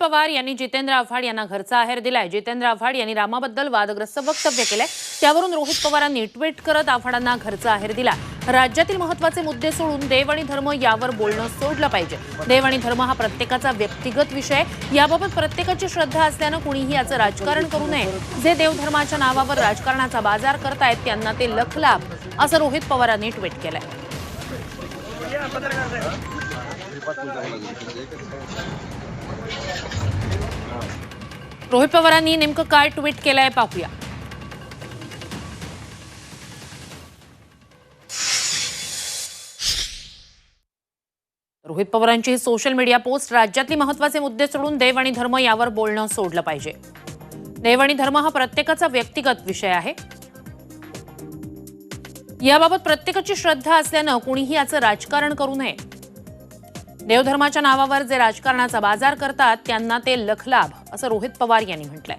पवार यांनी जितेंद्र आव्हाड यांना घरचा आहेर दिलाय. जितेंद्र आव्हाड यांनी रामाबद्दल वादग्रस्त वक्तव्य केलंय. त्यावरून रोहित पवारांनी ट्विट करत आव्हाडांना घरचा आहेर दिला राज्यातील महत्त्वाचे मुद्दे सोडून देव आणि धर्म यावर बोलणं सोडलं पाहिजे. देव आणि धर्म हा प्रत्येकाचा व्यक्तिगत विषय याबाबत प्रत्येकाची श्रद्धा असल्यानं कुणीही याचं राजकारण करू नये. जे देवधर्माच्या नावावर राजकारणाचा बाजार करतायत त्यांना ते लख लाभ असं रोहित पवारांनी ट्विट केलंय. रोहित पवारांनी नेमकं काय ट्विट केलंय पाहूया. रोहित पवारांची ही सोशल मीडिया पोस्ट राज्यातली महत्त्वाचे मुद्दे सोडून देव आणि धर्म यावर बोलणं सोडलं पाहिजे. देव आणि धर्म हा प्रत्येकाचा व्यक्तिगत विषय आहे. याबाबत प्रत्येकाची श्रद्धा असल्यानं कुणीही याचं राजकारण करू नये. देवधर्माच्या नावावर जे राजकारणाचा बाजार करतात त्यांना ते लखलाभ असं रोहित पवार यांनी म्हटलंय.